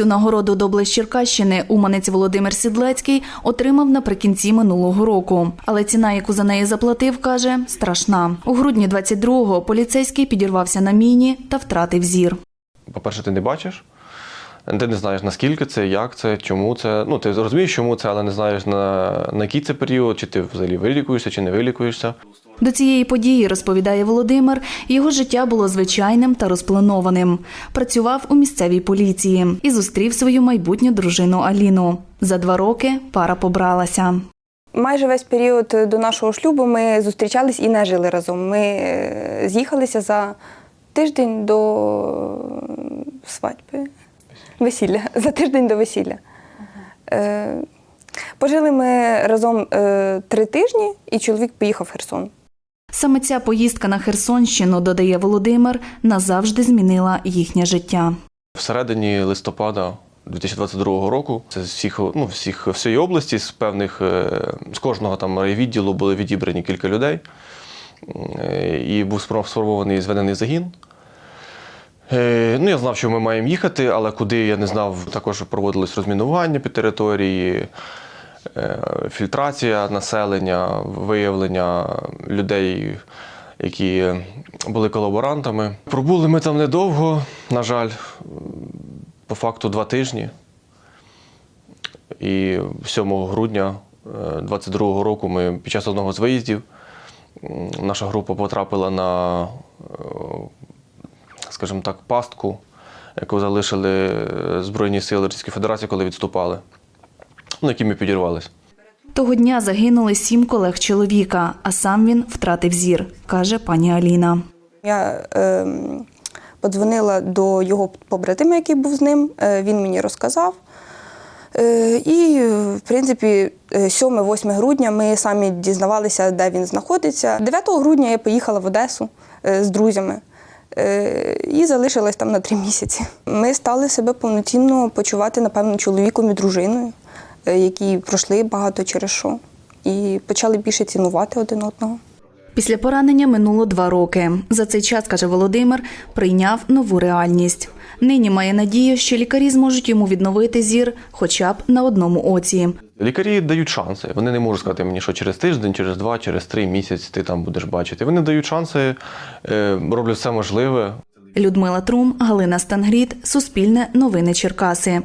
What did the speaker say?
Цю нагороду доблесть Черкащини уманець Володимир Сідлецький отримав наприкінці минулого року. Але ціна, яку за неї заплатив, каже, страшна. У грудні 22-го поліцейський підірвався на міні та втратив зір. По-перше, ти не бачиш. Ти не знаєш, наскільки це, як це, чому це. Ну, ти розумієш, чому це, але не знаєш на, на який це період, чи ти взагалі вилікуєшся, чи не вилікуєшся. До цієї події, розповідає Володимир, його життя було звичайним та розпланованим. Працював у місцевій поліції і зустрів свою майбутню дружину Аліну. За два роки пара побралася. Майже весь період до нашого шлюбу ми зустрічались і не жили разом. Ми е, з'їхалися за тиждень до свадьби. Весілля. За тиждень до весілля. Е, Пожили ми разом е, три тижні, і чоловік поїхав в Херсон. Саме ця поїздка на Херсонщину, додає Володимир, назавжди змінила їхнє життя. Всередині листопада 2022 року це з всіх, ну, всіх, всієї області, з певних, е, з кожного там райвідділу були відібрані кілька людей. І був сформований зведений загін. Е, Ну, я знав, що ми маємо їхати, але куди я не знав. Також проводилось розмінування під території, е, фільтрація населення, виявлення людей, які були колаборантами. Пробули ми там недовго, на жаль, по факту два тижні. І 7 грудня 22-го року ми під час одного з виїздів наша група потрапила на, е, скажімо так, пастку, яку залишили е, Збройні сили Російської Федерації, коли відступали, на які ми підірвалися. Того дня загинули сім колег чоловіка, а сам він втратив зір, каже пані Аліна. Я е, подзвонила до його побратима, який був з ним. Е, він мені розказав. Е, і, е, в принципі, 7-8 грудня ми самі дізнавалися, де він знаходиться. 9 грудня я поїхала в Одесу е, з друзями е, і залишилась там на три місяці. Ми стали себе повноцінно почувати, напевно, чоловіком і дружиною, е, які пройшли багато через що, і почали більше цінувати один одного. Після поранення минуло два роки. За цей час, каже Володимир, прийняв нову реальність. Нині має надію, що лікарі зможуть йому відновити зір хоча б на одному оці. Лікарі дають шанси. Вони не можуть сказати мені, що через тиждень, через два, через три місяці ти там будеш бачити. Вони дають шанси, е, роблять все можливе. Людмила Трум, Галина Стангріт, Суспільне новини Черкаси.